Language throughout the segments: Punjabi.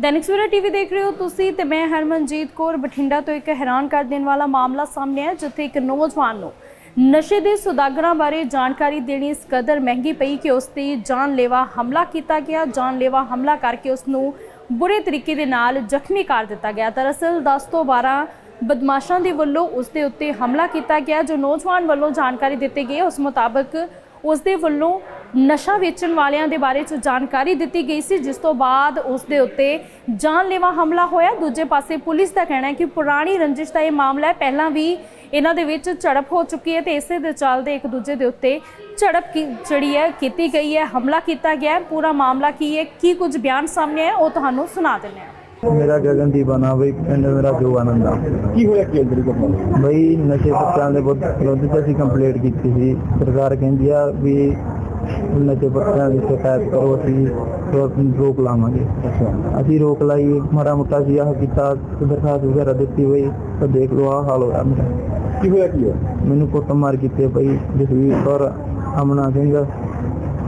ਦੈਨਿਕ ਸਵੇਰਾ ਟੀਵੀ ਦੇਖ ਰਹੇ ਹੋ ਤੁਸੀਂ ਤੇ ਮੈਂ ਹਰਮਨਜੀਤ ਕੌਰ, ਬਠਿੰਡਾ ਤੋਂ ਇੱਕ ਹੈਰਾਨ ਕਰ ਦੇਣ ਵਾਲਾ ਮਾਮਲਾ ਸਾਹਮਣੇ ਆਇਆ, ਜਿੱਥੇ ਇੱਕ ਨੌਜਵਾਨ ਨੂੰ ਨਸ਼ੇ ਦੇ ਸੁਦਾਗਰਾਂ ਬਾਰੇ ਜਾਣਕਾਰੀ ਦੇਣੀ ਇਸ ਕਦਰ ਮਹਿੰਗੀ ਪਈ ਕਿ ਉਸ ਤੇ ਜਾਨਲੇਵਾ ਹਮਲਾ ਕੀਤਾ ਗਿਆ। ਜਾਨਲੇਵਾ ਹਮਲਾ ਕਰਕੇ ਉਸ ਨੂੰ ਬੁਰੇ ਤਰੀਕੇ ਦੇ ਨਾਲ ਜ਼ਖਮੀ ਕਰ ਦਿੱਤਾ ਗਿਆ। ਦਰਅਸਲ 10 ਤੋਂ 12 ਬਦਮਾਸ਼ਾਂ ਦੇ ਵੱਲੋਂ ਉਸ ਦੇ ਉੱਤੇ ਹਮਲਾ ਕੀਤਾ ਗਿਆ। ਜੋ ਨੌਜਵਾਨ ਵੱਲੋਂ ਜਾਣਕਾਰੀ ਦਿੱਤੀ ਗਈ ਉਸ ਮੁਤਾਬਕ ਉਸ ਦੇ ਵੱਲੋਂ ਨਸ਼ਾ ਵੇਚਣ ਵਾਲਿਆਂ ਦੇ ਬਾਰੇ ਚ ਜਾਣਕਾਰੀ ਦਿੱਤੀ ਗਈ ਸੀ, ਜਿਸ ਤੋਂ ਬਾਅਦ ਉਸ ਦੇ ਉੱਤੇ ਜਾਨਲੇਵਾ ਹਮਲਾ ਹੋਇਆ। ਦੂਜੇ ਪਾਸੇ ਪੁਲਿਸ ਦਾ ਕਹਿਣਾ ਹੈ ਕਿ ਪੁਰਾਣੀ ਰੰਜਿਸ਼ ਦਾ ਇਹ ਮਾਮਲਾ ਹੈ, ਪਹਿਲਾਂ ਵੀ ਇਹਨਾਂ ਦੇ ਵਿੱਚ ਝੜਪ ਹੋ ਚੁੱਕੀ ਹੈ ਤੇ ਇਸੇ ਦੇ ਚੱਲਦੇ ਇੱਕ ਦੂਜੇ ਦੇ ਉੱਤੇ ਝੜਪ ਕੀ ਜਿਹੜੀ ਹੈ ਕੀਤੀ ਗਈ ਹੈ, ਹਮਲਾ ਕੀਤਾ ਗਿਆ ਹੈ। ਪੂਰਾ ਮਾਮਲਾ ਕੀ ਹੈ, ਕੀ ਕੁਝ ਬਿਆਨ ਸਾਹਮਣੇ ਆਇਆ, ਉਹ ਤੁਹਾਨੂੰ ਸੁਣਾ ਦਿੰਦੇ ਹਾਂ। ਮੇਰਾ ਗਗਨਦੀਪ ਆ ਨਾ ਬਈ ਪਿੰਡ ਮੇਰਾ ਜੋਗਾਨੰਦ ਆ। ਕੀ ਹੋਇਆ ਕੀ ਅੰਦਰ ਘਟਨਾ? ਬਈ ਨਸ਼ੇ ਪੱਤਿਆਂ ਦੇ ਬਹੁਤ ਵਿਰੁੱਧ ਅਸੀਂ ਕੰਪਲੇਂਟ ਕੀਤੀ ਸੀ। ਸਰਕਾਰ ਕਹਿੰਦੀ ਆ ਵੀ ਨਸ਼ੇ ਪੱਤਿਆਂ ਦੀ ਸ਼ਿਕਾਇਤ ਕਰੋ ਅਸੀਂ ਰੋਕ ਲਾਵਾਂਗੇ। ਅਸੀਂ ਰੋਕ ਲਾਈ ਮਾੜਾ ਮੋਟਾ ਸੀ ਆਹ ਕੀਤਾ ਦਰਖਾਸਤ ਵਗੈਰਾ ਦਿੱਤੀ ਹੋਈ ਤਾਂ ਦੇਖ ਲਓ ਆਹ ਹਾਲ ਹੋਇਆ ਮੇਰਾ। ਕੀ ਹੋਇਆ ਕੀ ਹੋਇਆ? ਮੈਨੂੰ ਕੁੱਟਮਾਰ ਕੀਤੀ ਬਈ ਜਸਵੀਰ ਕੌਰ ਅਮਨਾ ਸਿੰਘ।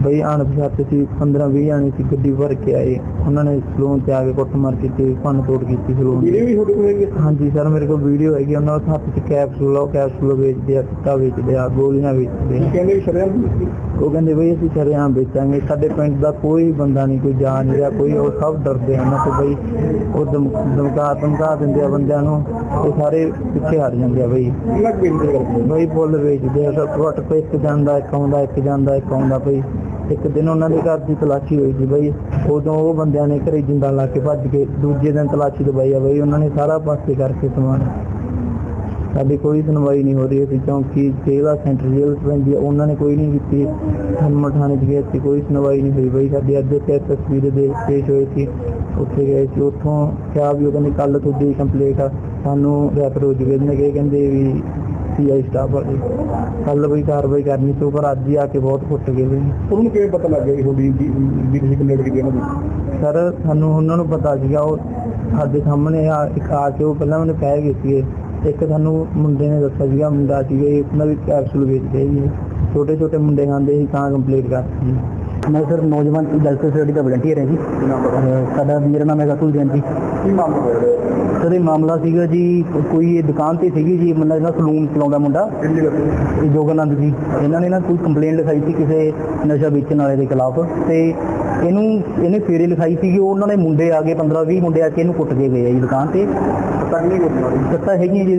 ਬਈ ਆਣ ਪਛਾਤੇ ਸੀ 15 20 ਜਾਣੇ ਸੀ ਗੱਡੀ ਭਰ ਕੇ ਆਏ। ਉਹਨਾਂ ਨੇ ਸਲੂਨ ਤੇ ਆ ਕੇ ਕੁੱਟਮਾਰ ਕੀਤੀ ਭੰਨ ਤੋੜ ਕੀਤੀ ਸਲੂਨ ਵੀਡੀਓ ਵੀ ਕੋਲ ਹੈਗੀ? ਹਾਂਜੀ ਸਰ ਮੇਰੇ ਕੋਲ ਵੀਡੀਓ ਹੈਗੀ ਉਹਨਾਂ ਦੇ ਹੱਥ 'ਚ ਕੈਪਸੂਲ ਆ ਉਹ ਕੈਪਸੂਲ ਵੇਚਦੇ ਆ ਟਿੱਕਾ ਵੇਚਦੇ ਆ ਗੋਲੀਆਂ ਵੇਚਦੇ ਆ। ਕਹਿੰਦੇ ਵੀ ਸ਼ਰਿਆਮ ਉਹ ਕਹਿੰਦੇ ਬਈ ਅਸੀਂ ਸ਼ਰੇਆਮ ਵੇਚਾਂਗੇ। ਸਾਡੇ ਪਿੰਡ ਦਾ ਕੋਈ ਬੰਦਾ ਨਹੀਂ ਕੋਈ ਜਾਣ ਰਿਹਾ ਕੋਈ ਉਹ ਸਭ ਡਰਦੇ ਆ। ਉਹਨਾਂ ਤੋਂ ਬਈ ਉਹ ਧਮ- ਧਮਕਾ ਧਮਕਾ ਦਿੰਦੇ ਆ ਬੰਦਿਆਂ ਨੂੰ। ਉਹ ਸਾਰੇ ਪਿੱਛੇ ਹਟ ਜਾਂਦੇ ਆ ਬਈ। ਕਰਦੇ? ਬਈ ਫੁੱਲ ਵੇਚਦੇ ਆ ਸਭ ਘੱਟ ਪੇ ਇੱਕ ਜਾਂਦਾ ਇੱਕ ਆਉਂਦਾ ਇੱਕ ਜਾਂਦਾ ਇੱਕ ਆਉਂਦਾ ਬਈ। ਇੱਕ ਦਿਨ ਉਹਨਾਂ ਦੇ ਘਰ ਦੀ ਤਲਾਸ਼ੀ ਹੋਈ ਸੀ ਬਈ, ਉਦੋਂ ਉਹ ਬੰਦਿਆਂ ਨੇ ਘਰੇ ਜਿੰਦਾ ਲਾ ਕੇ ਭੱਜ ਕੇ ਦੂਜੇ ਦਿਨ ਤਲਾਸ਼ੀ ਦਵਾਈ ਆ ਬਈ, ਉਹਨਾਂ ਨੇ ਸਾਰਾ ਪਾਸੇ ਕਰਕੇ ਸਮਾਨ ਸਾਡੀ ਕੋਈ ਸੁਣਵਾਈ ਨਹੀਂ ਹੋ ਰਹੀ ਸੀ, ਕਿਉਂਕਿ ਜੇਲਾ ਸੈਂਟਰ ਜੇਲ੍ਹ 'ਚ ਪੈਂਦੀ ਆ, ਉਹਨਾਂ ਨੇ ਕੋਈ ਨਹੀਂ ਕੀਤੀ ਹਨਮਟ ਥਾਣੇ 'ਚ ਗਏ ਸੀ, ਕੋਈ ਸੁਣਵਾਈ ਨਹੀਂ ਹੋਈ ਬਈ, ਸਾਡੀ ਅੱਜ ਤੇ ਤਸਵੀਰ ਦੇ ਪੇਸ਼ ਹੋਏ ਸੀ, ਉੱਥੇ ਗਏ ਸੀ, ਉੱਥੋਂ ਕਿਹਾ ਵੀ ਉਹ ਕਹਿੰਦੇ ਕੱਲ ਤੁਹਾਡੀ ਕੰਪਲੇਂਟ ਆ, ਸਾਨੂੰ ਰੈਫਰ ਹੋ ਜੂਗੇ ਨੇ ਕਹਿੰਦੇ ਵੀ ਸੀਆਈ ਸਟਾਫ ਵਾਲੇ ਕੱਲ ਵੀ ਕਾਰਵਾਈ ਕਰਨੀ ਸੀ ਪਰ ਅੱਜ ਹੀ ਆ ਕੇ ਬਹੁਤ ਫੁੱਟ ਗਏ ਬਈ ਉਹਨੂੰ ਕਿਵੇਂ ਪਤਾ ਲੱਗ ਗਿਆ ਤੁਹਾਡੀ ਵੀ ਵੀ ਤੁਸੀਂ ਕੰਪਲੇਂਟ ਕੀਤੀ ਉਹਨਾਂ ਦੀ? ਸਰ ਸਾਨੂੰ ਉਹਨਾਂ ਨੂੰ ਪਤਾ ਸੀਗਾ ਉਹ ਸਾਡੇ ਸਾਹਮਣੇ ਆ ਇੱਕ ਆ ਕੇ ਉਹ ਪਹਿਲਾਂ ਮੈਨੂੰ ਕਹਿ ਗਏ ਸੀਗੇ। ਇੱਕ ਸਾਨੂੰ ਮੁੰਡੇ ਨੇ ਦੱਸਿਆ ਸੀਗਾ ਮੁੰਡਾ ਸੀਗਾ ਇਹ ਉਹਨਾਂ ਵੀ ਕੈਪਸੂਲ ਵੇਚਦੇ ਸੀ। ਛੋਟੇ ਛੋਟੇ ਮੁੰਡੇ ਖਾਂਦੇ ਸੀ ਤਾਂ ਕੰਪਲੀਟ ਕਰਤੀ। ਮੈਂ ਸਰ ਨੌਜਵਾਨ ਵੈਲਫੇਅਰ ਸੋਸਾਇਟੀ ਦਾ ਵਲੰਟੀਅਰ ਹਾਂ ਜੀ। ਸਾਡਾ ਮੇਰਾ ਨਾਮ ਹੈ ਅਤੁਲ ਜੈਨ ਜੀ। ਕੀ ਮਾਮਲਾ ਹੋਇਆ ਸਰ ਇਹ ਮਾਮਲਾ ਸੀਗਾ ਜੀ ਕੋਈ ਇਹ ਦੁਕਾਨ ਤੇ ਸੀਗੀ ਜੀ ਮੁੰਡਾ ਜਿਹੜਾ ਸਲੂਨ ਚਲਾਉਂਦਾ ਮੁੰਡਾ। ਇਹ ਜੋਗਾਨੰਦ ਜੀ। ਇਹਨਾਂ ਨੇ ਨਾ ਕੋਈ ਕੰਪਲੇਂਟ ਲਿਖਾਈ ਸੀ ਕਿਸੇ ਨਸ਼ਾ ਵੇਚਣ ਵਾਲੇ ਦੇ ਖਿਲਾਫ। ਤੇ ਇਹਨੂੰ ਇਹਨੇ ਫੇਰੇ ਲਿਖਾਈ ਸੀ ਕਿ ਉਹਨਾਂ ਨੇ ਮੁੰਡੇ ਆ ਗਏ 15 20 ਮੁੰਡੇ ਆ ਕੇ ਇਹਨੂੰ ਕੁੱਟ ਕੇ ਗਏ ਆ ਜੀ ਦੁਕਾਨ ਤੇ। ਸੱਟਾਂ ਹੈਗੀਆਂ ਜੀ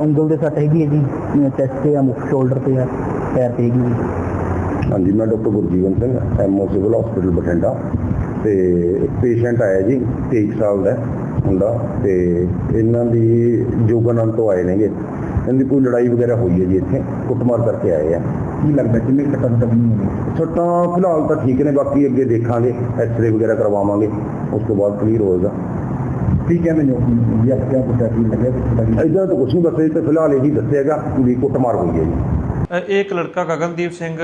ਉਂਗਲ ਦੇ ਸੱਟ ਹੈਗੀ ਹੈ ਜੀ ਚੈਸਟ ਤੇ ਆ ਮੁੱਖ ਸ਼ੋਲਡਰ ਤੇ ਆ ਪੈਰ ਤੇ ਹੈਗੀ ਜੀ। ਹਾਂਜੀ ਮੈਂ doctor Gurjeevan Singh MO civil hospital Bathinda. ਤੇ ਪੇਸ਼ੈਂਟ ਆਇਆ ਜੀ 23 ਸਾਲ ਦਾ ਮੁੰਡਾ ਤੇ ਇਹਨਾਂ ਦੀ ਜੋਗਾਨੰਦ ਤੋਂ ਆਏ ਨੇਗੇ। ਇਹਨਾਂ ਦੀ ਕੋਈ ਲੜਾਈ ਵਗੈਰਾ ਹੋਈ ਹੈ ਜੀ ਇੱਥੇ ਕੁੱਟਮਾਰ ਕਰਕੇ ਆਏ ਆ। ਕੀ ਲੱਗਦਾ ਕਿੰਨੇ ਸੱਟਾਂ ਤੱਕ ਨਹੀਂ ਹੋਣੀ ਸੱਟਾਂ ਫਿਲਹਾਲ ਤਾਂ ਠੀਕ ਨੇ ਬਾਕੀ ਅੱਗੇ ਦੇਖਾਂਗੇ ਐਕਸਰੇ ਵਗੈਰਾ ਕਰਵਾਵਾਂਗੇ ਉਸ ਤੋਂ ਬਾਅਦ ਕਲੀਅਰ ਹੋਏਗਾ। ਕੀ ਕਹਿੰਦੇ ਨੇ ਉਹ? ਵੀ ਅੱਜ ਕਿਆ ਪੁੱਛਿਆ ਕੀ ਲੱਗਿਆ ਇਦਾਂ ਤਾਂ ਕੁਝ ਨਹੀਂ ਦੱਸਿਆ ਜੀ, ਤੇ ਫਿਲਹਾਲ ਇਹੀ ਦੱਸਿਆਗਾ ਵੀ ਕੁੱਟਮਾਰ ਹੋਈ ਹੈ ਜੀ। ਇਹ ਇੱਕ ਲੜਕਾ ਗਗਨਦੀਪ ਸਿੰਘ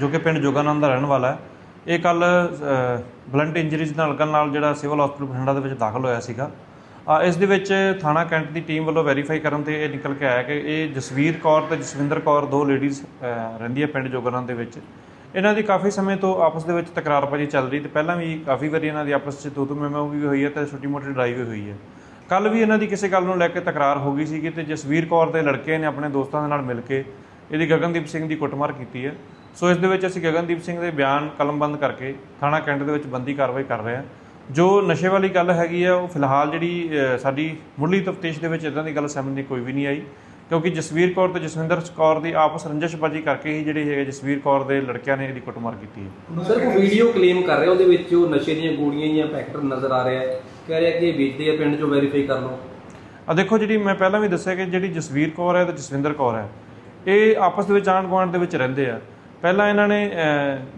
ਜੋ ਕਿ ਪਿੰਡ ਜੋਗਾਨੰਦ ਦਾ ਰਹਿਣ ਵਾਲਾ ਹੈ। ਇਹ ਕੱਲ ਬਲੰਟ ਇੰਜਰੀਜ਼ ਨਾਲ ਲੱਗਣ ਨਾਲ ਜਿਹੜਾ ਸਿਵਲ ਹਸਪੀਟਲ ਬਠਿੰਡਾ ਦੇ ਵਿੱਚ ਦਾਖਲ ਹੋਇਆ ਸੀਗਾ। ਇਸ ਦੇ ਵਿੱਚ ਥਾਣਾ ਕੈਂਟ ਦੀ ਟੀਮ ਵੱਲੋਂ ਵੈਰੀਫਾਈ ਕਰਨ ਤੇ ਇਹ ਨਿਕਲ ਕੇ ਆਇਆ ਕਿ ਇਹ ਜਸਵੀਰ ਕੌਰ ਤੇ ਜਸਵਿੰਦਰ ਕੌਰ ਦੋ ਲੇਡੀਜ਼ ਰਹਿੰਦੀਆਂ ਪਿੰਡ ਜੋਗਾਨੰਦ ਦੇ ਵਿੱਚ। ਇਹਨਾਂ ਦੀ ਕਾਫੀ ਸਮੇਂ ਤੋਂ ਆਪਸ ਦੇ ਵਿੱਚ ਤਕਰਾਰਬਾਜ਼ੀ ਚੱਲ ਰਹੀ ਤੇ ਪਹਿਲਾਂ ਵੀ ਕਾਫੀ ਵਾਰੀ ਇਹਨਾਂ ਦੀ ਆਪਸ 'ਚ ਤੂ ਤੂ ਮੈਂ ਵੀ ਹੋਈ ਹੈ ਤੇ ਛੋਟੀ ਮੋਟੀ ਲੜਾਈ ਵੀ ਹੋਈ ਹੈ। ਕੱਲ ਵੀ ਇਹਨਾਂ ਦੀ ਕਿਸੇ ਗੱਲ ਨੂੰ ਲੈ ਕੇ ਤਕਰਾਰ ਹੋ ਗਈ ਸੀ ਤੇ ਜਸਵੀਰ ਕੌਰ ਦੇ ਲੜਕੇ ਨੇ ਆਪਣੇ ਦੋਸਤਾਂ ਦੇ ਨਾਲ ਮਿਲ ਕੇ ਇਹਦੀ ਗਗਨਦੀਪ ਸਿੰਘ ਦੀ ਕੁੱਟਮਾਰ ਕੀਤੀ ਹੈ। ਸੋ ਇਸ ਦੇ ਵਿੱਚ ਅਸੀਂ ਗਗਨਦੀਪ ਸਿੰਘ ਦੇ ਬਿਆਨ ਕਲਮਬੰਦ ਕਰਕੇ ਥਾਣਾ ਕੈਂਟ ਦੇ ਵਿੱਚ ਬੰਦੀ ਕਾਰਵਾਈ ਕਰ ਰਹੇ ਹਾਂ। ਜੋ ਨਸ਼ੇ ਵਾਲੀ ਗੱਲ ਹੈਗੀ ਆ, ਉਹ ਫਿਲਹਾਲ ਜਿਹੜੀ ਸਾਡੀ ਮੁੱਢਲੀ ਤਫਤੀਸ਼ ਦੇ ਵਿੱਚ ਇਦਾਂ ਦੀ ਗੱਲ ਸਾਹਮਣੇ ਕੋਈ ਵੀ ਨਹੀਂ ਆਈ। ਕਿਉਂਕਿ ਜਸਵੀਰ ਕੌਰ ਤੇ ਜਸਵਿੰਦਰ ਕੌਰ ਦੀ ਆਪਸ ਰੰਜਿਸ਼ਬਾਜੀ ਕਰਕੇ ਹੀ ਜਿਹੜੀ ਹੈਗੇ ਜਸਵੀਰ ਕੌਰ ਦੇ ਲੜਕਿਆਂ ਨੇ ਇਹਦੀ ਕੁੱਟਮਾਰ ਕੀਤੀ ਹੈ। ਸਰ ਕੋਈ ਵੀਡੀਓ ਕਲੇਮ ਕਰ ਰਿਹਾ ਉਹਦੇ ਵਿੱਚ ਉਹ ਨਸ਼ੇ ਦੀਆਂ ਗੋਲੀਆਂ ਜਾਂ ਪੈਕਟ ਨਜ਼ਰ ਆ ਰਿਹਾ ਹੈ? ਕਹਿ ਰਿਹਾ ਕਿ ਇਹ ਵੇਚਦੇ ਆ ਪਿੰਡ ਚੋਂ ਵੈਰੀਫਾਈ ਕਰ ਲਓ। ਆ ਦੇਖੋ ਜਿਹੜੀ ਮੈਂ ਪਹਿਲਾਂ ਵੀ ਦੱਸਿਆ ਕਿ ਜਿਹੜੀ ਜਸਵੀਰ ਕੌਰ ਹੈ ਤੇ ਜਸਵਿੰਦਰ ਕੌਰ ਹੈ ਇਹ ਆਪਸ ਦੇ ਵਿੱਚ ਆਂਢ ਗੁਆਂਢ ਦੇ ਵਿੱਚ ਰਹਿੰਦੇ ਆ। ਪਹਿਲਾਂ ਇਹਨਾਂ ਨੇ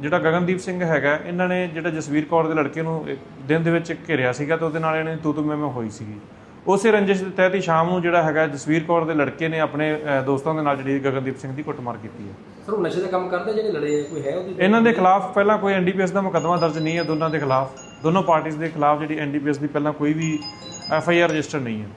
ਜਿਹੜਾ ਗਗਨਦੀਪ ਸਿੰਘ ਹੈਗਾ ਇਹਨਾਂ ਨੇ ਜਿਹੜਾ ਜਸਵੀਰ ਕੌਰ ਦੇ ਲੜਕੇ ਨੂੰ ਇੱਕ ਦਿਨ ਦੇ ਵਿੱਚ ਘੇਰਿਆ ਸੀਗਾ ਤੇ ਉਹਦੇ ਨਾਲ ਇਹਨੇ ਤੂ ਤੂ ਮੈਂ ਮੈਂ ਹੋਈ ਸੀਗੀ। ਉਸੇ ਰੰਜਿਸ਼ ਦੇ ਤਹਿਤ ਹੀ ਸ਼ਾਮ ਨੂੰ ਜਿਹੜਾ ਹੈਗਾ ਜਸਵੀਰ ਕੌਰ ਦੇ ਲੜਕੇ ਨੇ ਆਪਣੇ ਦੋਸਤਾਂ ਦੇ ਨਾਲ ਜਿਹੜੀ ਗਗਨਦੀਪ ਸਿੰਘ ਦੀ ਕੁੱਟਮਾਰ ਕੀਤੀ ਹੈ। ਸਰ ਉਹ ਨਸ਼ੇ ਦਾ ਕੰਮ ਕਰਦੇ ਜਿਹੜੇ ਲੜੇ ਕੋਈ ਹੈ ਉਹਦੀ? ਇਹਨਾਂ ਦੇ ਖਿਲਾਫ ਪਹਿਲਾਂ ਕੋਈ ਐਨਡੀਪੀਐਸ ਦਾ ਮੁਕੱਦਮਾ ਦਰਜ ਨਹੀਂ ਹੈ ਦੋਨਾਂ ਦੇ ਖਿਲਾਫ। ਦੋਨੋਂ ਪਾਰਟੀਆਂ ਦੇ ਖਿਲਾਫ ਜਿਹੜੀ ਐਨਡੀਪੀਐਸ ਦੀ ਪਹਿਲਾਂ ਕੋਈ ਵੀ ਐਫਆਈਆਰ ਰਜਿਸਟਰ ਨਹੀਂ ਹੈ।